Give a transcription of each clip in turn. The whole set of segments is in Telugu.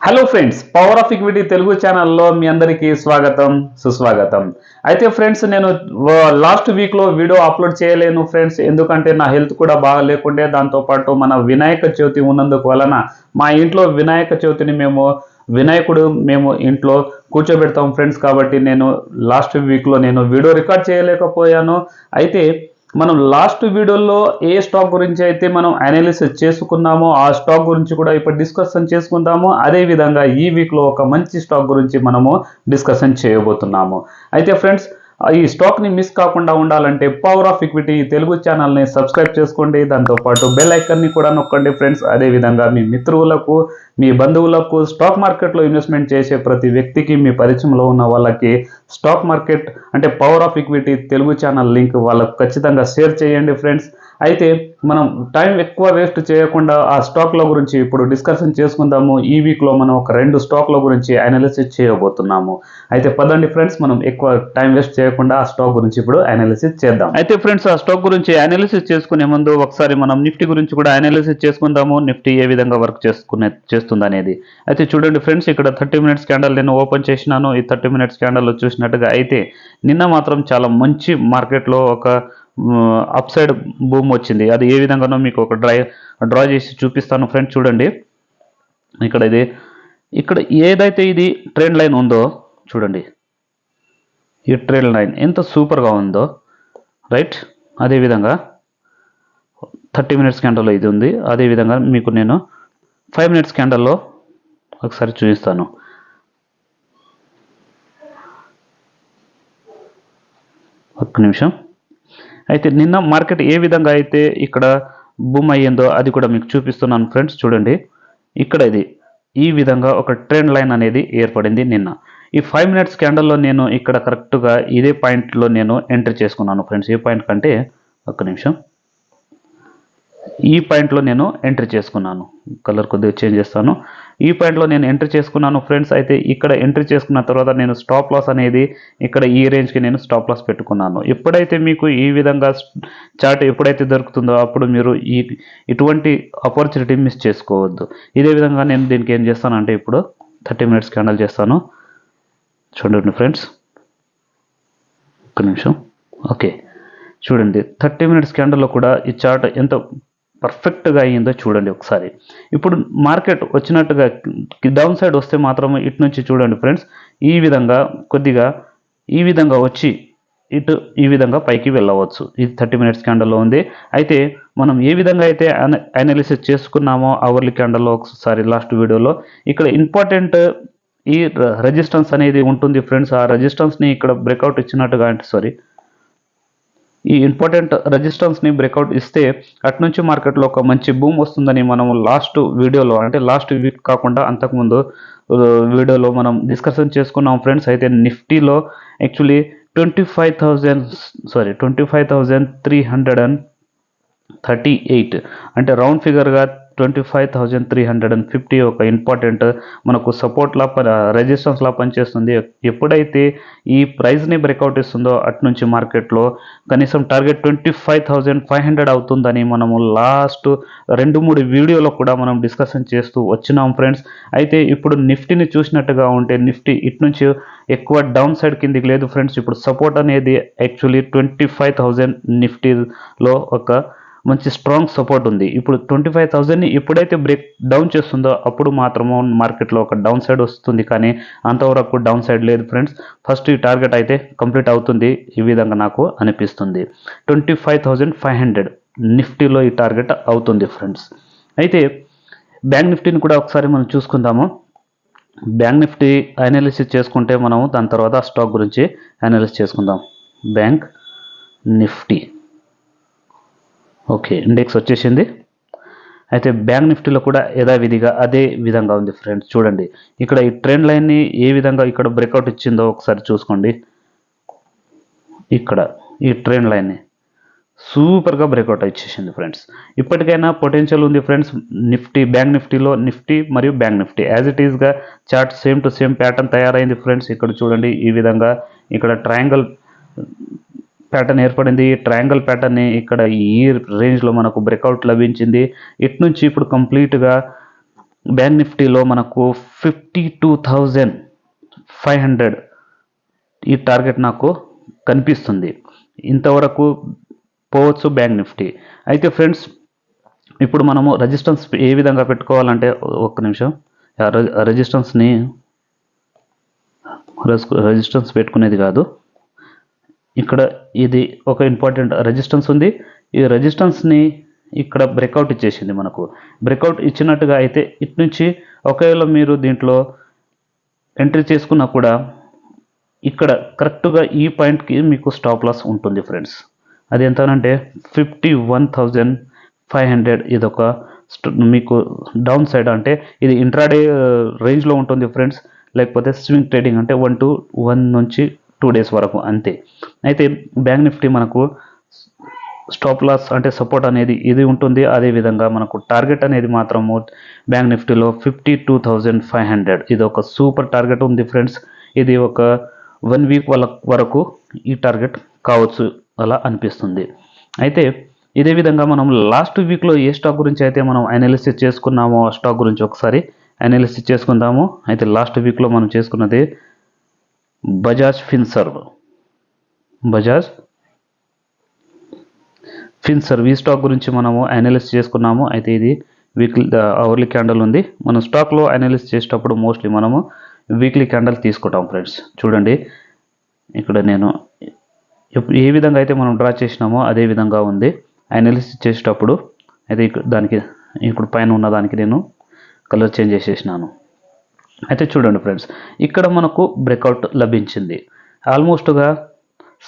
Hello friends power of equity Telugu ఛానల్లో మీ అందరికీ స్వాగతం సుస్వాగతం. అయితే ఫ్రెండ్స్ నేను లాస్ట్ వీక్లో వీడియో అప్లోడ్ చేయలేను ఫ్రెండ్స్ ఎందుకంటే నా హెల్త్ కూడా బాగా లేకుండే దాంతోపాటు మన వినాయక చవితి ఉన్నందుకు వలన మా ఇంట్లో వినాయక చవితిని మేము వినాయకుడు మేము ఇంట్లో కూర్చోబెడతాం ఫ్రెండ్స్ కాబట్టి నేను లాస్ట్ వీక్లో నేను వీడియో రికార్డ్ చేయలేకపోయాను. అయితే మనం లాస్ట్ వీడియోలో ఏ స్టాక్ గురించి అయితే మనం అనాలిసిస్ చేసుకున్నామో ఆ స్టాక్ గురించి కూడా ఇప్పుడు డిస్కషన్ చేసుకుందాము. అదే విధంగా ఈ వీక్లో ఒక మంచి స్టాక్ గురించి మనము డిస్కషన్ చేయబోతున్నాము. అయితే ఫ్రెండ్స్ ఈ స్టాక్ని మిస్ కాకుండా ఉండాలంటే పవర్ ఆఫ్ ఈక్విటీ తెలుగు ఛానల్ని సబ్స్క్రైబ్ చేసుకోండి. దాంతోపాటు బెల్ ఐకన్ని కూడా నొక్కండి ఫ్రెండ్స్ అదేవిధంగా మీ మిత్రువులకు మీ బంధువులకు స్టాక్ మార్కెట్లో ఇన్వెస్ట్మెంట్ చేసే ప్రతి వ్యక్తికి మీ పరిచయంలో ఉన్న వాళ్ళకి స్టాక్ మార్కెట్ అంటే power of equity Telugu channel link వాళ్ళకు ఖచ్చితంగా షేర్ చేయండి ఫ్రెండ్స్ అయితే మనం టైం ఎక్కువ వేస్ట్ చేయకుండా ఆ స్టాక్ల గురించి ఇప్పుడు డిస్కషన్ చేసుకుందాము. ఈ వీక్లో మనం ఒక రెండు స్టాక్ల గురించి అనాలిసిస్ చేయబోతున్నాము. అయితే పదండి ఫ్రెండ్స్ మనం ఎక్కువ టైం వేస్ట్ చేయకుండా ఆ స్టాక్ గురించి ఇప్పుడు అనాలిసిస్ చేద్దాం. అయితే ఫ్రెండ్స్ ఆ స్టాక్ గురించి అనాలిసిస్ చేసుకునే ముందు ఒకసారి మనం నిఫ్టీ గురించి కూడా అనాలిసిస్ చేసుకుందాము. నిఫ్టీ ఏ విధంగా వర్క్ చేసుకునే చేస్తుంది అనేది. అయితే చూడండి ఫ్రెండ్స్ ఇక్కడ థర్టీ మినిట్స్ క్యాండల్ నేను ఓపెన్ చేసినాను. ఈ థర్టీ మినిట్స్ క్యాండల్ చూసినట్టుగా అయితే నిన్న మాత్రం చాలా మంచి మార్కెట్లో ఒక అప్ సైడ్ బూమ్ వచ్చింది. అది ఏ విధంగానో మీకు ఒక డ్రై డ్రా చేసి చూపిస్తాను ఫ్రెండ్స్ చూడండి. ఇక్కడ ఇది ఇక్కడ ఏదైతే ఇది ట్రెండ్ లైన్ ఉందో చూడండి. ఈ ట్రెండ్ లైన్ ఎంత సూపర్గా ఉందో రైట్ అదేవిధంగా థర్టీ మినిట్స్ క్యాండల్లో ఇది ఉంది. అదేవిధంగా మీకు నేను ఫైవ్ మినిట్స్ క్యాండల్లో ఒకసారి చూపిస్తాను. ఒక్క నిమిషం. అయితే నిన్న మార్కెట్ ఏ విధంగా అయితే ఇక్కడ బూమ్ అయ్యిందో అది కూడా మీకు చూపిస్తున్నాను ఫ్రెండ్స్ చూడండి. ఇక్కడ ఇది ఈ విధంగా ఒక ట్రెండ్ లైన్ అనేది ఏర్పడింది నిన్న. ఈ ఫైవ్ మినిట్స్ క్యాండల్లో నేను ఇక్కడ కరెక్ట్గా ఇదే పాయింట్లో నేను ఎంట్రీ చేసుకున్నాను ఫ్రెండ్స్. ఏ పాయింట్ కంటే ఒక్క నిమిషం. ఈ పాయింట్లో నేను ఎంట్రీ చేసుకున్నాను. కలర్ కొద్దిగా చేంజ్ చేస్తాను. ఈ పాయింట్లో నేను ఎంట్రీ చేసుకున్నాను ఫ్రెండ్స్. అయితే ఇక్కడ ఎంట్రీ చేసుకున్న తర్వాత నేను స్టాప్ లాస్ అనేది ఇక్కడ ఈ రేంజ్కి నేను స్టాప్ లాస్ పెట్టుకున్నాను. ఎప్పుడైతే మీకు ఈ విధంగా చార్ట్ ఎప్పుడైతే దొరుకుతుందో అప్పుడు మీరు ఈ ఇటువంటి ఆపర్చునిటీ మిస్ చేసుకోవద్దు. ఇదే విధంగా నేను దీనికి ఏం చేస్తానంటే ఇప్పుడు థర్టీ మినిట్స్ క్యాండల్ చేస్తాను. చూడండి ఫ్రెండ్స్. ఒక్క నిమిషం. ఓకే. చూడండి. థర్టీ మినిట్స్ క్యాండల్లో కూడా ఈ చార్ట్ ఎంత పర్ఫెక్ట్గా అయ్యిందో చూడండి ఒకసారి. ఇప్పుడు మార్కెట్ వచ్చినట్టుగా డౌన్ సైడ్ వస్తే మాత్రం ఇటు నుంచి చూడండి ఫ్రెండ్స్ ఈ విధంగా కొద్దిగా ఈ విధంగా వచ్చి ఇటు ఈ విధంగా పైకి వెళ్ళవచ్చు. ఇది థర్టీ మినిట్స్ క్యాండల్లో ఉంది. అయితే మనం ఏ విధంగా అయితే అనాలిసిస్ చేసుకున్నామో అవర్లీ క్యాండల్లో ఒకసారి లాస్ట్ వీడియోలో ఇక్కడ ఇంపార్టెంట్ ఈ రెజిస్టెన్స్ అనేది ఉంటుంది ఫ్రెండ్స్. ఆ రెజిస్టెన్స్ని ఇక్కడ బ్రేక్అవుట్ ఇచ్చినట్టుగా అంటే సారీ ఈ ఇంపార్టెంట్ రెజిస్టెన్స్ని బ్రేక్అవుట్ ఇస్తే అటునుంచి మార్కెట్లో ఒక మంచి బూమ్ వస్తుందని మనం లాస్ట్ వీడియోలో అంటే లాస్ట్ వీక్ కాకుండా అంతకుముందు వీడియోలో మనం డిస్కషన్ చేసుకున్నాం ఫ్రెండ్స్. అయితే నిఫ్టీలో actually twenty five thousand sorry twenty five thousand three hundred and thirty eight అంటే round ఫిగర్గా twenty five thousand three hundred and fifty ఒక ఇంపార్టెంట్ మనకు సపోర్ట్లా రెజిస్టెన్స్లా పనిచేస్తుంది. ఎప్పుడైతే ఈ ప్రైస్ని బ్రేక్అవుట్ ఇస్తుందో అటు నుంచి మార్కెట్లో కనీసం target twenty five thousand five hundred అవుతుందని మనము లాస్ట్ రెండు మూడు వీడియోలో కూడా మనం డిస్కషన్ చేస్తూ వచ్చినాం ఫ్రెండ్స్ అయితే ఇప్పుడు నిఫ్టీని చూసినట్టుగా ఉంటే నిఫ్టీ ఇటు నుంచి ఎక్కువ డౌన్ సైడ్ కిందికి లేదు ఫ్రెండ్స్ ఇప్పుడు సపోర్ట్ అనేది యాక్చువల్లీ ట్వంటీ ఫైవ్ థౌజండ్ నిఫ్టీలో ఒక మంచి స్ట్రాంగ్ సపోర్ట్ ఉంది. ఇప్పుడు ట్వంటీ ఫైవ్ థౌజండ్ని ఎప్పుడైతే బ్రేక్ డౌన్ చేస్తుందో అప్పుడు మాత్రము మార్కెట్లో ఒక డౌన్ సైడ్ వస్తుంది. కానీ అంతవరకు డౌన్ సైడ్ లేదు ఫ్రెండ్స్ ఫస్ట్ ఈ టార్గెట్ అయితే కంప్లీట్ అవుతుంది. ఈ విధంగా నాకు అనిపిస్తుంది. Twenty five thousand five hundred నిఫ్టీలో ఈ టార్గెట్ అవుతుంది ఫ్రెండ్స్ అయితే బ్యాంక్ నిఫ్టీని కూడా ఒకసారి మనం చూసుకుందాము. బ్యాంక్ నిఫ్టీ అనాలిసిస్ చేసుకుంటే మనము దాని తర్వాత స్టాక్ గురించి అనాలిసిస్ చేసుకుందాం. Bank Nifty. ఓకే ఇండెక్స్ వచ్చేసింది. అయితే బ్యాంక్ నిఫ్టీలో కూడా యథావిధిగా అదే విధంగా ఉంది ఫ్రెండ్స్ చూడండి. ఇక్కడ ఈ ట్రెండ్ లైన్ని ఏ విధంగా ఇక్కడ బ్రేక్అవుట్ ఇచ్చిందో ఒకసారి చూసుకోండి. ఇక్కడ ఈ ట్రెండ్ లైన్ని సూపర్గా బ్రేక్అవుట్ ఇచ్చేసింది ఫ్రెండ్స్ ఇప్పటికైనా పొటెన్షియల్ ఉంది ఫ్రెండ్స్ నిఫ్టీ బ్యాంక్ నిఫ్టీలో నిఫ్టీ మరియు బ్యాంక్ నిఫ్టీ యాజ్ ఇట్ ఈస్గా chart same to same pattern తయారైంది ఫ్రెండ్స్ ఇక్కడ చూడండి ఈ విధంగా ఇక్కడ ట్రయాంగల్ ప్యాటర్న్ ఏర్పడింది. ట్రయాంగల్ ప్యాటర్న్ ఇక్కడ ఈ రేంజ్లో మనకు బ్రేక్అవుట్ లభించింది. ఇటు నుంచి ఇప్పుడు కంప్లీట్గా బ్యాంక్ నిఫ్టీలో మనకు fifty two thousand five hundred ఈ టార్గెట్ నాకు కనిపిస్తుంది. ఇంతవరకు పోవచ్చు బ్యాంక్ నిఫ్టీ అయితే ఫ్రెండ్స్ ఇప్పుడు మనము రెజిస్టెన్స్ ఏ విధంగా పెట్టుకోవాలంటే ఒక్క నిమిషం. రెజిస్టెన్స్ని రెజిస్టెన్స్ పెట్టుకునేది కాదు. ఇక్కడ ఇది ఒక ఇంపార్టెంట్ రెజిస్టెన్స్ ఉంది. ఈ రెజిస్టెన్స్ని ఇక్కడ బ్రేక్అవుట్ ఇచ్చేసింది మనకు. బ్రేక్అవుట్ ఇచ్చినట్టుగా అయితే ఇటు నుంచి ఒకవేళ మీరు దీంట్లో ఎంట్రీ చేసుకున్నా కూడా ఇక్కడ కరెక్ట్గా ఈ పాయింట్కి మీకు స్టాప్ లాస్ ఉంటుంది ఫ్రెండ్స్ అది ఎంతనంటే fifty one thousand five hundred ఇది ఒక మీకు డౌన్ సైడ్ అంటే ఇది ఇంట్రాడే రేంజ్లో uh, ఉంటుంది ఫ్రెండ్స్ లేకపోతే స్వింగ్ ట్రేడింగ్ అంటే వన్ టు వన్ నుంచి టూ డేస్ వరకు అంతే. అయితే బ్యాంక్ నిఫ్టీ మనకు స్టాప్ లాస్ అంటే సపోర్ట్ అనేది ఇది ఉంటుంది. అదేవిధంగా మనకు టార్గెట్ అనేది మాత్రము బ్యాంక్ నిఫ్టీలో fifty two thousand five hundred. ఇది ఒక సూపర్ టార్గెట్ ఉంది ఫ్రెండ్స్. ఇది ఒక వన్ వీక్ వాళ్ళ వరకు ఈ టార్గెట్ కావచ్చు అలా అనిపిస్తుంది. అయితే ఇదే విధంగా మనం లాస్ట్ వీక్లో ఏ స్టాక్ గురించి అయితే మనం అనాలిసిస్ చేసుకున్నామో ఆ స్టాక్ గురించి ఒకసారి అనాలిసిస్ చేసుకుందాము. అయితే లాస్ట్ వీక్లో మనం చేసుకున్నది బజాజ్ ఫిన్సర్వ్. బజాజ్ ఫిన్సర్వ్. ఈ స్టాక్ గురించి మనము అనలిస్ట్ చేసుకున్నాము. అయితే ఇది వీక్లీ అవర్లీ క్యాండల్ ఉంది. మనం స్టాక్లో అనలిస్ట్ చేసేటప్పుడు మోస్ట్లీ మనము వీక్లీ క్యాండల్ తీసుకుంటాం ఫ్రెండ్స్ చూడండి. ఇక్కడ నేను ఏ విధంగా అయితే మనం డ్రా చేసినామో అదే విధంగా ఉంది. అనాలిసిస్ చేసేటప్పుడు అయితే ఇక్కడ దానికి ఇప్పుడు పైన ఉన్న దానికి నేను కలర్ చేంజ్ చేసేసినాను. అయితే చూడండి ఫ్రెండ్స్ ఇక్కడ మనకు బ్రేక్అవుట్ లభించింది. ఆల్మోస్ట్గా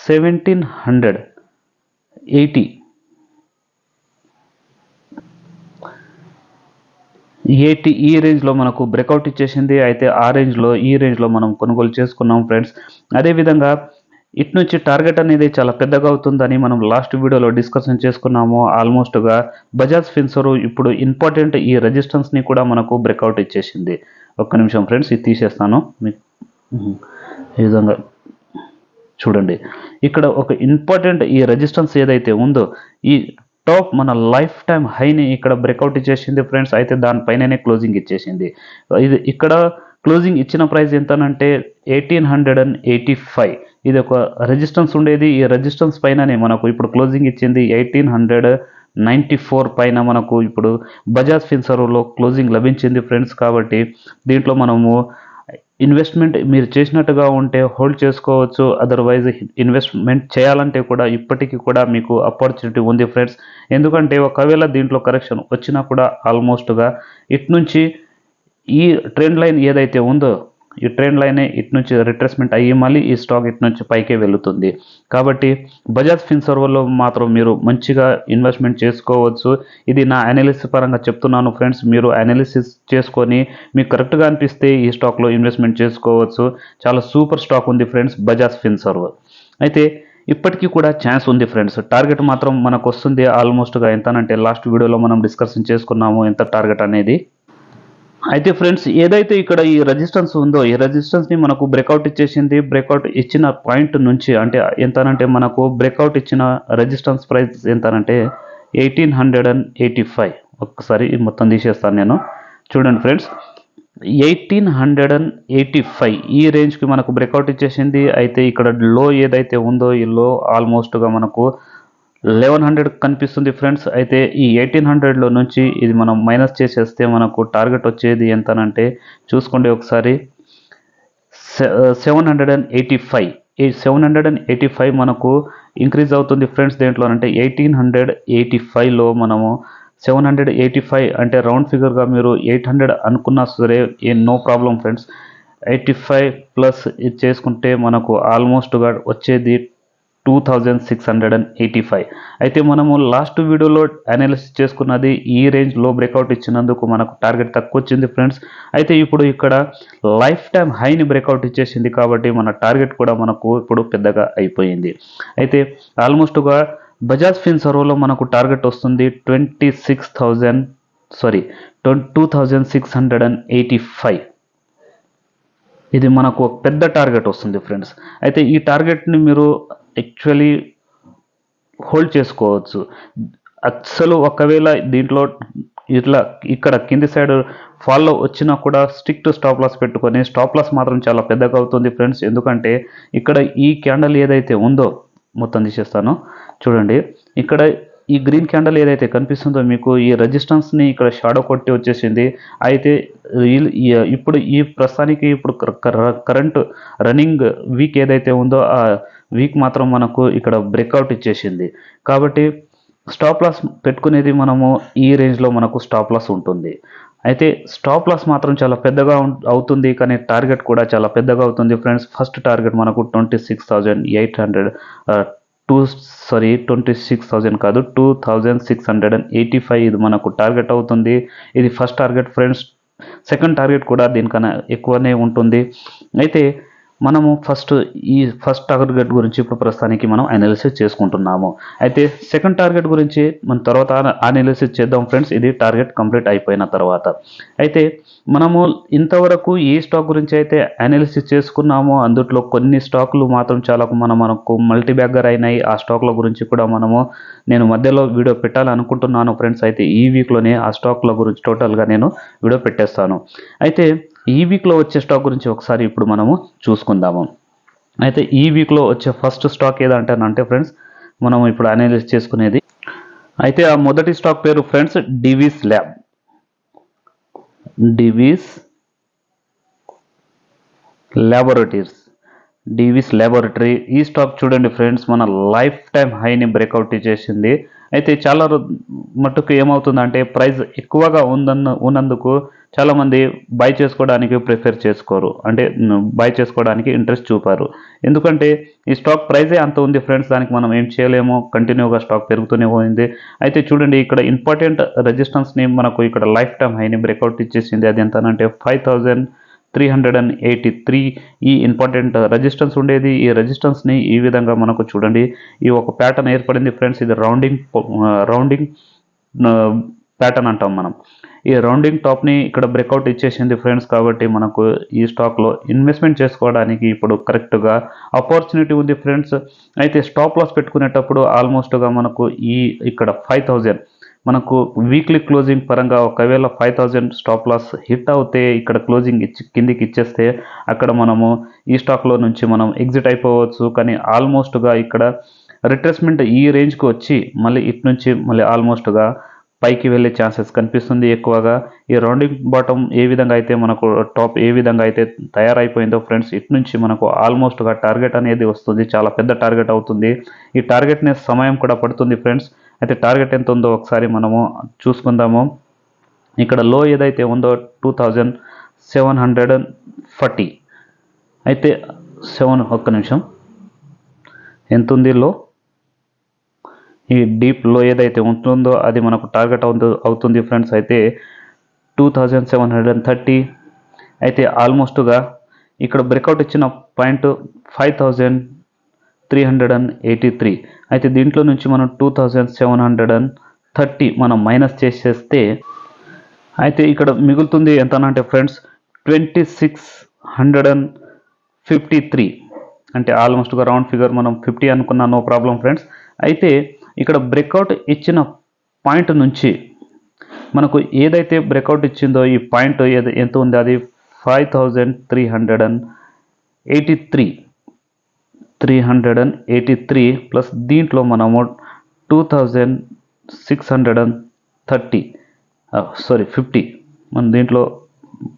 సెవెంటీన్ హండ్రెడ్ ఎయిటీ ఎయిటీ ఈ రేంజ్లో మనకు బ్రేక్అవుట్ ఇచ్చేసింది. అయితే ఆ రేంజ్లో ఈ రేంజ్లో మనం కొనుగోలు చేసుకున్నాం ఫ్రెండ్స్. అదేవిధంగా ఇటు నుంచి టార్గెట్ అనేది చాలా పెద్దగా అవుతుందని మనం లాస్ట్ వీడియోలో డిస్కషన్ చేసుకున్నాము. ఆల్మోస్ట్గా బజాజ్ ఫిన్సర్ ఇప్పుడు ఇంపార్టెంట్ ఈ రెజిస్టెన్స్ని కూడా మనకు బ్రేక్అవుట్ ఇచ్చేసింది. ఒక్క నిమిషం ఫ్రెండ్స్ ఇది తీసేస్తాను. మీకు ఈ విధంగా చూడండి. ఇక్కడ ఒక ఇంపార్టెంట్ ఈ రెజిస్టెన్స్ ఏదైతే ఉందో ఈ టాప్ మన లైఫ్ టైం హైని ఇక్కడ బ్రేక్అవుట్ ఇచ్చేసింది ఫ్రెండ్స్ అయితే దానిపైననే క్లోజింగ్ ఇచ్చేసింది. ఇది ఇక్కడ క్లోజింగ్ ఇచ్చిన price ఎంతనంటే eighteen hundred and eighty five. ఇది ఒక రెజిస్టెన్స్ ఉండేది. ఈ రెజిస్టెన్స్ పైననే మనకు ఇప్పుడు క్లోజింగ్ ఇచ్చింది ఎయిటీన్ హండ్రెడ్ నైంటీ ఫోర్ పైన మనకు ఇప్పుడు బజాజ్ ఫిన్సర్వ్లో క్లోజింగ్ లభించింది ఫ్రెండ్స్ కాబట్టి దీంట్లో మనము ఇన్వెస్ట్మెంట్ మీరు చేసినట్టుగా ఉంటే హోల్డ్ చేసుకోవచ్చు. అదర్వైజ్ ఇన్వెస్ట్మెంట్ చేయాలంటే కూడా ఇప్పటికీ కూడా మీకు ఆపర్చునిటీ ఉంది ఫ్రెండ్స్. ఎందుకంటే ఒకవేళ దీంట్లో కరెక్షన్ వచ్చినా కూడా ఆల్మోస్ట్గా ఇటు నుంచి ఈ ట్రెండ్ లైన్ ఏదైతే ఉందో ఈ ట్రెండ్ లైనే ఇటు నుంచి రిట్రెస్మెంట్ అయ్యి మళ్ళీ ఈ స్టాక్ ఇటు నుంచి పైకే వెళుతుంది. కాబట్టి బజాజ్ ఫిన్సర్వర్లో మాత్రం మీరు మంచిగా ఇన్వెస్ట్మెంట్ చేసుకోవచ్చు. ఇది నా అనాలిసిస్ పరంగా చెప్తున్నాను ఫ్రెండ్స్. మీరు అనాలిసిస్ చేసుకొని మీకు కరెక్ట్గా అనిపిస్తే ఈ స్టాక్లో ఇన్వెస్ట్మెంట్ చేసుకోవచ్చు. చాలా సూపర్ స్టాక్ ఉంది ఫ్రెండ్స్ బజాజ్ ఫిన్సర్వర్ అయితే ఇప్పటికీ కూడా ఛాన్స్ ఉంది ఫ్రెండ్స్. టార్గెట్ మాత్రం మనకు వస్తుంది ఆల్మోస్ట్గా. ఎంతనంటే లాస్ట్ వీడియోలో మనం డిస్కషన్ చేసుకున్నాము ఎంత టార్గెట్ అనేది. అయితే ఫ్రెండ్స్ ఏదైతే ఇక్కడ ఈ రెజిస్టెన్స్ ఉందో ఈ రెజిస్టెన్స్ని మనకు బ్రేక్అవుట్ ఇచ్చేసింది బ్రేక్అవుట్ ఇచ్చిన పాయింట్ నుంచి అంటే ఎంతనంటే మనకు బ్రేక్అవుట్ ఇచ్చిన resistance price ఎంతనంటే eighteen hundred and eighty five ఒక్కసారి మొత్తం తీసేస్తాను నేను. చూడండి friends eighteen hundred and eighty five ఈ రేంజ్కి మనకు బ్రేక్అవుట్ ఇచ్చేసింది. అయితే ఇక్కడ లో ఏదైతే ఉందో ఈ లో ఆల్మోస్ట్గా మనకు లెవెన్ హండ్రెడ్ కనిపిస్తుంది ఫ్రెండ్స్. అయితే ఈ ఎయిటీన్ హండ్రెడ్లో నుంచి ఇది మనం మైనస్ చేసేస్తే మనకు టార్గెట్ వచ్చేది ఎంతనంటే చూసుకోండి ఒకసారి. Seven hundred and eighty five. ఈ seven hundred and eighty five మనకు ఇంక్రీజ్ అవుతుంది ఫ్రెండ్స్ దేంట్లో అంటే ఎయిటీన్ హండ్రెడ్ ఎయిటీ ఫైవ్లో మనము సెవెన్ హండ్రెడ్ ఎయిటీ ఫైవ్ అంటే రౌండ్ ఫిగర్గా మీరు ఎయిట్ హండ్రెడ్ అనుకున్నా సరే ఏ no problem friends. Eighty five plus ఇది చేసుకుంటే మనకు ఆల్మోస్ట్గా వచ్చేది two thousand six hundred and eighty five అయితే మనము లాస్ట్ వీడియోలో అనాలిసిస్ చేసుకున్నది ఈ రేంజ్లో బ్రేక్అవుట్ ఇచ్చినందుకు మనకు టార్గెట్ తక్కువ వచ్చింది ఫ్రెండ్స్ అయితే ఇప్పుడు ఇక్కడ లైఫ్ టైం హైని బ్రేక్అవుట్ ఇచ్చేసింది కాబట్టి మన టార్గెట్ కూడా మనకు ఇప్పుడు పెద్దగా అయిపోయింది. అయితే ఆల్మోస్ట్గా బజాజ్ ఫిన్ సర్వోలో మనకు టార్గెట్ వస్తుంది twenty six thousand sorry two thousand six hundred and eighty five ఇది మనకు ఒక పెద్ద టార్గెట్ వస్తుంది ఫ్రెండ్స్ అయితే ఈ టార్గెట్ని మీరు యాక్చువల్లీ హోల్డ్ చేసుకోవచ్చు. అసలు ఒకవేళ దీంట్లో ఇట్లా ఇక్కడ కింది సైడ్ ఫాల్లో వచ్చినా కూడా స్ట్రిక్ట్ స్టాప్ లాస్ పెట్టుకొని స్టాప్ లాస్ మాత్రం చాలా పెద్దగా అవుతుంది ఫ్రెండ్స్ ఎందుకంటే ఇక్కడ ఈ క్యాండల్ ఏదైతే ఉందో మొత్తం తీసేస్తాను. చూడండి ఇక్కడ ఈ గ్రీన్ క్యాండల్ ఏదైతే కనిపిస్తుందో మీకు ఈ రెజిస్టెన్స్ని ఇక్కడ షాడో కొట్టి వచ్చేసింది. అయితే ఇప్పుడు ఈ ప్రస్తుతానికి ఇప్పుడు కరెంట్ రన్నింగ్ వీక్ ఏదైతే ఉందో ఆ వీక్ మాత్రం మనకు ఇక్కడ బ్రేక్అవుట్ ఇచ్చేసింది. కాబట్టి స్టాప్ లాస్ పెట్టుకునేది మనము ఈ రేంజ్లో మనకు స్టాప్ లాస్ ఉంటుంది. అయితే స్టాప్ లాస్ మాత్రం చాలా పెద్దగా అవుతుంది కానీ టార్గెట్ కూడా చాలా పెద్దగా అవుతుంది ఫ్రెండ్స్. ఫస్ట్ టార్గెట్ మనకు twenty six thousand eight hundred two sorry twenty six thousand కాదు two thousand six hundred and eighty five ఇది మనకు టార్గెట్ అవుతుంది. ఇది first target friends. Second target కూడా దీనికన్నా ఎక్కువనే ఉంటుంది. అయితే మనము ఫస్ట్ ఈ ఫస్ట్ టార్గెట్ గురించి ఇప్పుడు ప్రస్తుతానికి మనం అనాలిసిస్ చేసుకుంటున్నాము. అయితే సెకండ్ టార్గెట్ గురించి మనం తర్వాత అనాలిసిస్ చేద్దాం ఫ్రెండ్స్. ఇది టార్గెట్ కంప్లీట్ అయిపోయిన తర్వాత. అయితే మనము ఇంతవరకు ఏ స్టాక్ గురించి అయితే అనాలిసిస్ చేసుకున్నామో అందుట్లో కొన్ని స్టాకులు మాత్రం చాలా మన మనకు మల్టీ బ్యాగర్ అయినాయి. ఆ స్టాక్ల గురించి కూడా మనము నేను మధ్యలో వీడియో పెట్టాలనుకుంటున్నాను. ఫ్రెండ్స్ అయితే ఈ వీక్లోనే ఆ స్టాక్ల గురించి టోటల్గా నేను వీడియో పెట్టేస్తాను. అయితే ఈ వీక్లో వచ్చే స్టాక్ గురించి ఒకసారి ఇప్పుడు మనము చూసుకుందాము. అయితే ఈ వీక్లో వచ్చే ఫస్ట్ స్టాక్ ఏదంటానంటే ఫ్రెండ్స్ మనం ఇప్పుడు అనాలిసిస్ చేసుకునేది. అయితే ఆ మొదటి స్టాక్ పేరు friends Divi's lab. Divi's laboratories. Divi's laboratory ఈ స్టాక్ చూడండి ఫ్రెండ్స్ మన లైఫ్ టైం హైని బ్రేక్అవుట్ చేసింది. అయితే చాలా మటుకు ఏమవుతుందంటే ప్రైస్ ఎక్కువగా ఉందన్న ఉన్నందుకు చాలామంది బై చేసుకోవడానికి ప్రిఫర్ చేసుకోరు. అంటే బై చేసుకోవడానికి ఇంట్రెస్ట్ చూపారు. ఎందుకంటే ఈ స్టాక్ ప్రైజే అంత ఉంది ఫ్రెండ్స్ దానికి మనం ఏం చేయలేము. కంటిన్యూగా స్టాక్ పెరుగుతూనే పోయింది. అయితే చూడండి ఇక్కడ ఇంపార్టెంట్ రెజిస్టెన్స్ని మనకు ఇక్కడ లైఫ్ టైం హైని బ్రేక్అవుట్ ఇచ్చేసింది. అది ఎంతనంటే five thousand three hundred and eighty three ఈ ఇంపార్టెంట్ రెజిస్టెన్స్ ఉండేది. ఈ రెజిస్టెన్స్ని ఈ విధంగా మనకు చూడండి. ఈ ఒక ప్యాటర్న్ ఏర్పడింది ఫ్రెండ్స్ ఇది రౌండింగ్ రౌండింగ్ ప్యాటర్న్ అంటాం మనం. ఈ రౌండింగ్ టాప్ని ఇక్కడ బ్రేక్అవుట్ ఇచ్చేసింది ఫ్రెండ్స్ కాబట్టి మనకు ఈ స్టాక్లో ఇన్వెస్ట్మెంట్ చేసుకోవడానికి ఇప్పుడు కరెక్ట్గా ఆపర్చునిటీ ఉంది ఫ్రెండ్స్. అయితే స్టాప్ లాస్ పెట్టుకునేటప్పుడు ఆల్మోస్ట్గా మనకు ఈ ఇక్కడ ఫైవ్ థౌజండ్. మనకు వీక్లీ క్లోజింగ్ పరంగా ఒకవేళ five thousand stop loss hit అవుతే ఇక్కడ క్లోజింగ్ ఇచ్చి కిందికి ఇచ్చేస్తే అక్కడ మనము ఈ స్టాక్లో నుంచి మనం ఎగ్జిట్ అయిపోవచ్చు. కానీ ఆల్మోస్ట్గా ఇక్కడ రిట్రెస్మెంట్ ఈ రేంజ్కి వచ్చి మళ్ళీ ఇటు నుంచి మళ్ళీ ఆల్మోస్ట్గా పైకి వెళ్ళే ఛాన్సెస్ కనిపిస్తుంది ఎక్కువగా. ఈ రౌండింగ్ బాటమ్ ఏ విధంగా అయితే మనకు టాప్ ఏ విధంగా అయితే తయారైపోయిందో ఫ్రెండ్స్ ఇటు నుంచి మనకు ఆల్మోస్ట్గా టార్గెట్ అనేది వస్తుంది. చాలా పెద్ద టార్గెట్ అవుతుంది. ఈ టార్గెట్ని సమయం కూడా పడుతుంది ఫ్రెండ్స్. అయితే టార్గెట్ ఎంత ఉందో ఒకసారి మనము చూసుకుందాము. ఇక్కడ లో ఏదైతే ఉందో two thousand seven hundred and forty. అయితే సెవెన్ ఒక్క నిమిషం. ఎంత ఉంది లో? ఈ డీప్లో ఏదైతే ఉంటుందో అది మనకు టార్గెట్ అవుతుంది ఫ్రెండ్స్. అయితే two thousand seven hundred and thirty అయితే ఆల్మోస్ట్గా ఇక్కడ బ్రేక్అవుట్ ఇచ్చిన point five thousand three hundred and eighty three అయితే దీంట్లో నుంచి మనం two thousand seven hundred and thirty మనం మైనస్ చేసేస్తే అయితే ఇక్కడ మిగులుతుంది ఎంత అంటే friends twenty six hundred and fifty three అంటే ఆల్మోస్ట్గా రౌండ్ ఫిగర్ మనం ఫిఫ్టీ అనుకున్నా నో ప్రాబ్లం ఫ్రెండ్స్. అయితే ఇక్కడ బ్రేక్అవుట్ ఇచ్చిన పాయింట్ నుంచి మనకు ఏదైతే బ్రేక్అవుట్ ఇచ్చిందో ఈ పాయింట్ ఏది ఎంత ఉంది? అది five thousand three hundred and eighty three three hundred and eighty three plus దీంట్లో మనము two thousand six hundred and thirty sorry fifty మనం దీంట్లో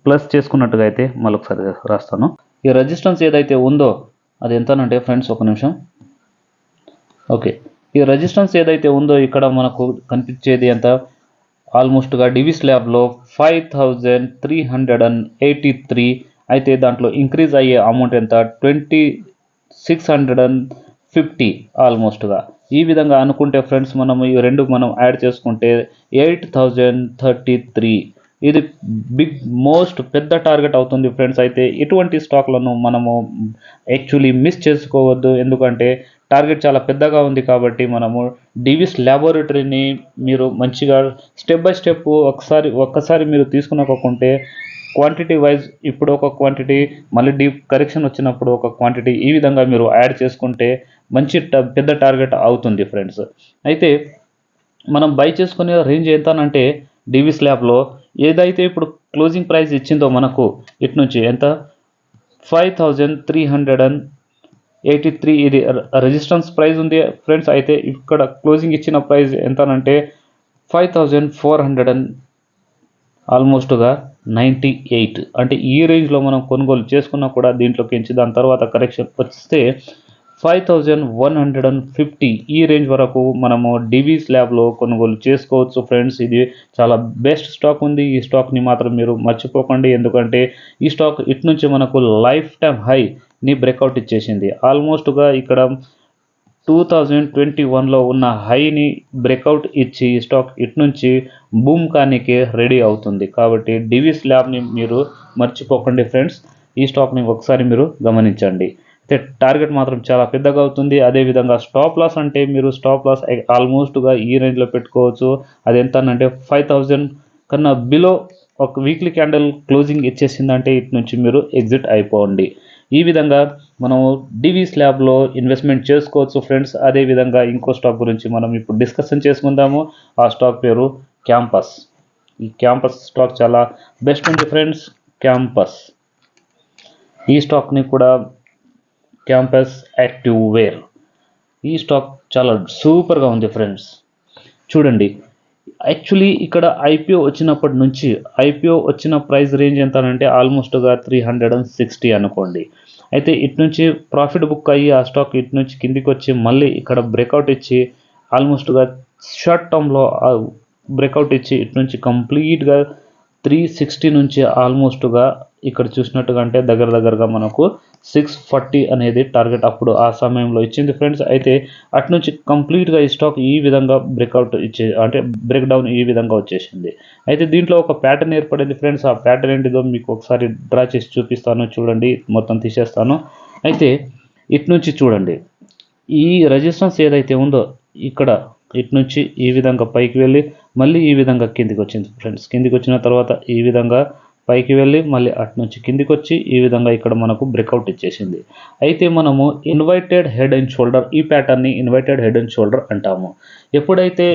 ప్లస్ చేసుకున్నట్టుగా అయితే మళ్ళీ ఒకసారి రాస్తాను. ఈ రెసిస్టెన్స్ ఏదైతే ఉందో అది ఎంతనంటే ఫ్రెండ్స్ ఒక నిమిషం. ఓకే ఈ రెసిస్టెన్స్ ఏదైతే ఉందో ఇక్కడ మనకు కనిపించేది ఎంత? ఆల్మోస్ట్గా డివిస్ ల్యాబ్లో five thousand three hundred and eighty three అయితే దాంట్లో ఇంక్రీజ్ అయ్యే అమౌంట్ ఎంత? Twenty six hundred and fifty ఆల్మోస్ట్గా ఈ విధంగా అనుకుంటే ఫ్రెండ్స్ మనం ఈ రెండు మనం యాడ్ చేసుకుంటే ఎయిట్ థౌజండ్ థర్టీ త్రీ ఇది బిగ్ మోస్ట్ పెద్ద టార్గెట్ అవుతుంది ఫ్రెండ్స్ అయితే ఇటువంటి స్టాక్లను మనము యాక్చువల్లీ మిస్ చేసుకోవద్దు. ఎందుకంటే టార్గెట్ చాలా పెద్దగా ఉంది కాబట్టి మనము డివిస్ ల్యాబొరేటరీని మీరు మంచిగా స్టెప్ బై స్టెప్ ఒకసారి ఒక్కసారి మీరు తీసుకునకుంటే క్వాంటిటీ వైజ్ ఇప్పుడు ఒక క్వాంటిటీ మళ్ళీ డీప్ కరెక్షన్ వచ్చినప్పుడు ఒక క్వాంటిటీ ఈ విధంగా మీరు యాడ్ చేసుకుంటే మంచి పెద్ద టార్గెట్ అవుతుంది ఫ్రెండ్స్. అయితే మనం బై చేసుకునే రేంజ్ ఎంత అంటే ల్యాబ్లో ఏదైతే ఇప్పుడు క్లోజింగ్ ప్రైస్ ఇచ్చిందో మనకు ఇటు నుంచి ఎంత? Five thousand three hundred and eighty three ఇది రెజిస్టెన్స్ ప్రైస్ ఉంది ఫ్రెండ్స్. అయితే ఇక్కడ క్లోజింగ్ ఇచ్చిన price ఎంతనంటే five thousand four hundred and ఆల్మోస్ట్గా ninety eight. అంటే ఈ రేంజ్లో మనం కొనుగోలు చేసుకున్నా కూడా దీంట్లోకి ఎంచి దాని తర్వాత కరెక్షన్ వస్తే five thousand one hundred and fifty. ఈ రేంజ్ వరకు మనము డివి స్లాబ్లో కొనుగోలు చేసుకోవచ్చు ఫ్రెండ్స్. ఇది చాలా బెస్ట్ స్టాక్ ఉంది. ఈ స్టాక్ని మాత్రం మీరు మర్చిపోకండి. ఎందుకంటే ఈ స్టాక్ ఇటు నుంచి మనకు లైఫ్ టైం హై ని బ్రేక్అవుట్ ఇచ్చేసింది. ఆల్మోస్ట్గా ఇక్కడ టూ థౌజండ్ ట్వంటీ వన్లో ఉన్న హైని బ్రేక్అవుట్ ఇచ్చి ఈ స్టాక్ ఇటు నుంచి బూమ్ కానికి రెడీ అవుతుంది. కాబట్టి డివి స్లాబ్ని మీరు మర్చిపోకండి ఫ్రెండ్స్ ఈ స్టాక్ని ఒకసారి మీరు గమనించండి. అయితే టార్గెట్ మాత్రం చాలా పెద్దగా అవుతుంది. అదేవిధంగా స్టాప్ లాస్ అంటే మీరు స్టాప్ లాస్ ఆల్మోస్ట్గా ఈ రేంజ్లో పెట్టుకోవచ్చు. అది ఎంత అంటే ఫైవ్ థౌజండ్ కన్నా బిలో ఒక వీక్లీ క్యాండిల్ క్లోజింగ్ ఇచ్చేసిందంటే ఇటు నుంచి మీరు ఎగ్జిట్ అయిపోండి. ఈ విధంగా మనము డివి స్లాబ్లో ఇన్వెస్ట్మెంట్ చేసుకోవచ్చు ఫ్రెండ్స్ అదేవిధంగా ఇంకో స్టాక్ గురించి మనం ఇప్పుడు డిస్కషన్ చేసుకుందాము. ఆ స్టాక్ పేరు క్యాంపస్ ఈ క్యాంపస్ స్టాక్ చాలా బెస్ట్ ఉంది ఫ్రెండ్స్ క్యాంపస్ ఈ స్టాక్ని కూడా క్యాంపస్ యాక్టివ్ వేర్ ఈ స్టాక్ చాలా సూపర్గా ఉంది ఫ్రెండ్స్ చూడండి. యాక్చువల్లీ ఇక్కడ ఐపీఓ వచ్చినప్పటి నుంచి ఐపీఓ వచ్చిన ప్రైస్ రేంజ్ ఎంత అంటే ఆల్మోస్ట్గా త్రీ హండ్రెడ్ అండ్ సిక్స్టీ అనుకోండి. అయితే ఇటు నుంచి ప్రాఫిట్ బుక్ అయ్యి ఆ స్టాక్ ఇటు నుంచి కిందికి వచ్చి మళ్ళీ ఇక్కడ బ్రేక్అవుట్ ఇచ్చి ఆల్మోస్ట్గా షార్ట్ టర్మ్లో బ్రేక్అవుట్ ఇచ్చి ఇటు నుంచి కంప్లీట్గా త్రీ సిక్స్టీ నుంచి ఆల్మోస్ట్గా ఇక్కడ చూసినట్టుగా అంటే దగ్గర దగ్గరగా మనకు సిక్స్ ఫార్టీ అనేది టార్గెట్ అప్పుడు ఆ సమయంలో ఇచ్చింది. ఫ్రెండ్స్ అయితే అటు నుంచి కంప్లీట్గా ఈ స్టాక్ ఈ విధంగా బ్రేక్అవుట్ ఇచ్చే అంటే బ్రేక్ డౌన్ ఈ విధంగా వచ్చేసింది. అయితే దీంట్లో ఒక ప్యాటర్న్ ఏర్పడింది. ఫ్రెండ్స్ ఆ ప్యాటర్న్ ఏంటిదో మీకు ఒకసారి డ్రా చేసి చూపిస్తాను. చూడండి మొత్తం తీసేస్తాను. అయితే ఇటు నుంచి చూడండి. ఈ రెజిస్టెన్స్ ఏదైతే ఉందో ఇక్కడ ఇటు నుంచి ఈ విధంగా పైకి వెళ్ళి మళ్ళీ ఈ విధంగా కిందికి వచ్చింది. ఫ్రెండ్స్ కిందికి వచ్చిన తర్వాత ఈ విధంగా పైకి వెళ్ళి మళ్ళీ అటు నుంచి కిందికి వచ్చి ఈ విధంగా ఇక్కడ మనకు బ్రేక్అవుట్ ఇచ్చేసింది. అయితే మనము ఇన్వైటెడ్ హెడ్ అండ్ షోల్డర్ ఈ ప్యాటర్న్ని ఇన్వైటెడ్ హెడ్ అండ్ షోల్డర్ అంటాము. ఎప్పుడైతే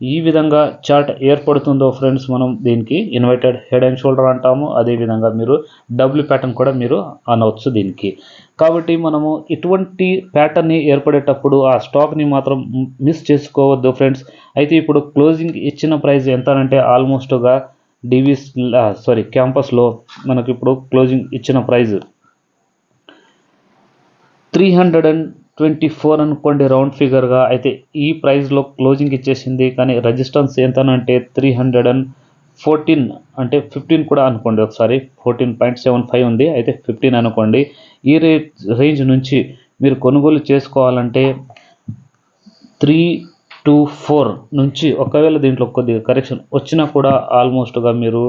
ఈ విధంగా చార్ట్ ఏర్పడుతుందో ఫ్రెండ్స్ మనం దీనికి ఇన్వైటెడ్ హెడ్ అండ్ షోల్డర్ అంటాము. అదేవిధంగా మీరు డబ్ల్యూ ప్యాటర్న్ కూడా మీరు అనవచ్చు దీనికి. కాబట్టి మనము ఇటువంటి ప్యాటర్న్ని ఏర్పడేటప్పుడు ఆ స్టాక్ని మాత్రం మిస్ చేసుకోవద్దు ఫ్రెండ్స్ అయితే ఇప్పుడు క్లోజింగ్ ఇచ్చిన ప్రైస్ ఎంత అంటే ఆల్మోస్ట్గా డివిస్ సారీ క్యాంపస్లో మనకి ఇప్పుడు క్లోజింగ్ ఇచ్చిన price three hundred and twenty four అనుకోండి రౌండ్ ఫిగర్గా అయితే ఈ ప్రైస్లో క్లోజింగ్ ఇచ్చేసింది కానీ రెజిస్టెన్స్ ఎంతనంటే త్రీ హండ్రెడ్ అండ్ ఫోర్టీన్ అంటే ఫిఫ్టీన్ కూడా అనుకోండి ఒకసారి. ఫోర్టీన్ పాయింట్ సెవెన్ ఫైవ్ ఉంది అయితే ఫిఫ్టీన్ అనుకోండి. ఈ రే రేంజ్ నుంచి మీరు కొనుగోలు చేసుకోవాలంటే త్రీ టూ ఫోర్ నుంచి ఒకవేళ దీంట్లో కొద్దిగా కరెక్షన్ వచ్చినా కూడా ఆల్మోస్ట్గా మీరు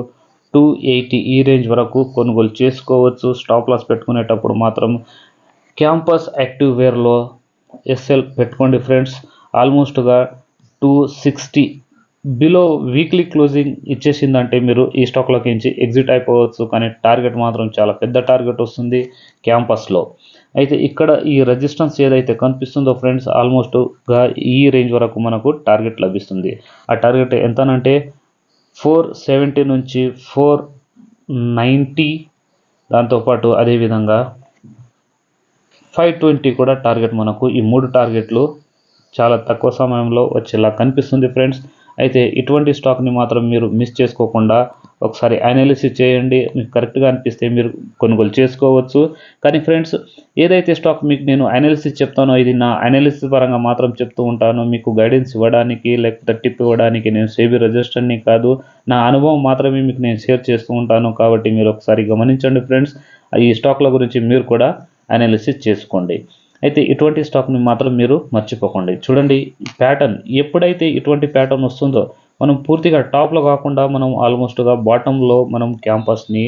టూ ఎయిటీ ఈ రేంజ్ వరకు కొనుగోలు చేసుకోవచ్చు. స్టాప్ లాస్ పెట్టుకునేటప్పుడు మాత్రం క్యాంపస్ యాక్టివ్ వేర్లో ఎస్ఎల్ పెట్టుకోండి friends ఆల్మోస్ట్గా two sixty below weekly closing ఇచ్చేసిందంటే మీరు ఈ స్టాక్లోకి నుంచి ఎగ్జిట్ అయిపోవచ్చు. కానీ టార్గెట్ మాత్రం చాలా పెద్ద టార్గెట్ వస్తుంది క్యాంపస్లో అయితే ఇక్కడ ఈ రెజిస్టెన్స్ ఏదైతే కనిపిస్తుందో ఫ్రెండ్స్ ఆల్మోస్ట్గా ఈ రేంజ్ వరకు మనకు టార్గెట్ లభిస్తుంది. ఆ టార్గెట్ ఎంతనంటే ఫోర్ సెవెంటీ నుంచి ఫోర్ నైంటీ దాంతోపాటు అదేవిధంగా ఫైవ్ ట్వంటీ కూడా టార్గెట్ మనకు ఈ మూడు టార్గెట్లు చాలా తక్కువ సమయంలో వచ్చేలా కనిపిస్తుంది ఫ్రెండ్స్. అయితే ఇటువంటి స్టాక్ని మాత్రం మీరు మిస్ చేసుకోకుండా ఒకసారి అనాలిసిస్ చేయండి. మీకు కరెక్ట్గా అనిపిస్తే మీరు కొనుగోలు చేసుకోవచ్చు. కానీ ఫ్రెండ్స్ ఏదైతే స్టాక్ మీకు నేను అనాలిసిస్ చెప్తానో ఇది నా అనాలిసిస్ పరంగా మాత్రం చెప్తూ ఉంటాను. మీకు గైడెన్స్ ఇవ్వడానికి లేకపోతే టిప్ ఇవ్వడానికి నేను సేబీ రిజిస్టర్ని కాదు. నా అనుభవం మాత్రమే మీకు నేను షేర్ చేస్తూ ఉంటాను. కాబట్టి మీరు ఒకసారి గమనించండి ఫ్రెండ్స్ ఈ స్టాక్ల గురించి మీరు కూడా అనాలిసిస్ చేసుకోండి. అయితే ఇటువంటి స్టాక్ని మాత్రం మీరు మర్చిపోకండి. చూడండి ప్యాటర్న్ ఎప్పుడైతే ఇటువంటి ప్యాటర్న్ వస్తుందో మనం పూర్తిగా టాప్లో కాకుండా మనం ఆల్మోస్ట్గా బాటంలో మనం క్యాంపస్ని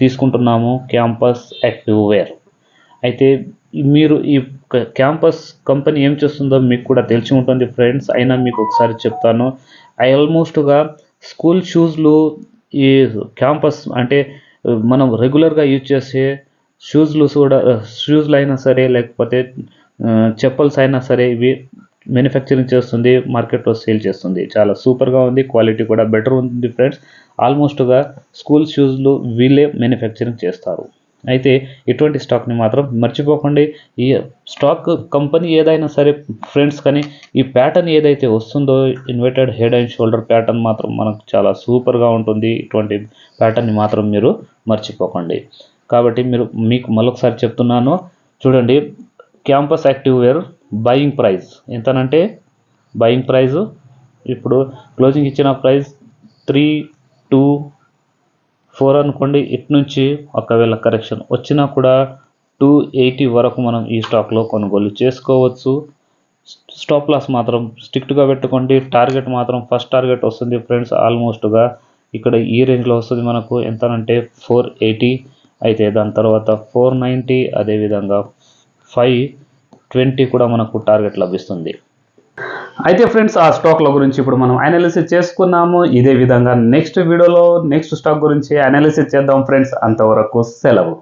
తీసుకుంటున్నాము. క్యాంపస్ యాక్టివ్ వేర్ అయితే మీరు ఈ క- క్యాంపస్ కంపెనీ ఏం చేస్తుందో మీకు కూడా తెలిసి ఉంటుంది ఫ్రెండ్స్ అయినా మీకు ఒకసారి చెప్తాను. ఆల్మోస్ట్గా స్కూల్ షూస్లు ఈ క్యాంపస్ అంటే మనం రెగ్యులర్గా యూజ్ చేసే షూస్లు కూడా షూస్లు అయినా సరే లేకపోతే చెప్పల్స్ అయినా సరే ఇవి మ్యానుఫ్యాక్చరింగ్ చేస్తుంది మార్కెట్లో సేల్ చేస్తుంది. చాలా సూపర్గా ఉంది క్వాలిటీ కూడా బెటర్ ఉంది ఫ్రెండ్స్. ఆల్మోస్ట్గా స్కూల్ షూస్లు వీళ్ళే మ్యానుఫ్యాక్చరింగ్ చేస్తారు. అయితే ఇటువంటి స్టాక్ని మాత్రం మర్చిపోకండి. ఈ స్టాక్ కంపెనీ ఏదైనా సరే ఫ్రెండ్స్ కానీ ఈ ప్యాటర్న్ ఏదైతే వస్తుందో inverted head and shoulder pattern మాత్రం మనకు చాలా సూపర్గా ఉంటుంది. ఇటువంటి ప్యాటర్న్ని మాత్రం మీరు మర్చిపోకండి. కాబట్టి మీరు మీకు మరొకసారి చెప్తున్నాను. చూడండి Campus active wear buying price ఎంతనంటే బయింగ్ ప్రైస్ ఇప్పుడు క్లోజింగ్ ఇచ్చిన ప్రైస్ త్రీ టూ ఫోర్ అనుకోండి ఇటు నుంచి ఒకవేళ కరెక్షన్ వచ్చినా కూడా టూ ఎయిటీ వరకు మనం ఈ స్టాక్లో కొనుగోలు చేసుకోవచ్చు. స్టాప్ లాస్ మాత్రం స్ట్రిక్ట్గా పెట్టుకోండి. టార్గెట్ మాత్రం ఫస్ట్ టార్గెట్ వస్తుంది ఫ్రెండ్స్ ఆల్మోస్ట్గా ఇక్కడ ఈ రేంజ్లో వస్తుంది మనకు. ఎంతనంటే ఫోర్ ఎయిటీ అయితే దాని తర్వాత ఫోర్ నైంటీ అదేవిధంగా ఫైవ్ ట్వంటీ కూడా మనకు టార్గెట్ లభిస్తుంది. అయితే ఫ్రెండ్స్ ఆ స్టాక్ల గురించి ఇప్పుడు మనం అనాలిసిస్ చేసుకున్నాము. ఇదే విధంగా నెక్స్ట్ వీడియోలో నెక్స్ట్ స్టాక్ గురించి అనాలిసిస్ చేద్దాం ఫ్రెండ్స్. అంతవరకు సెలవు.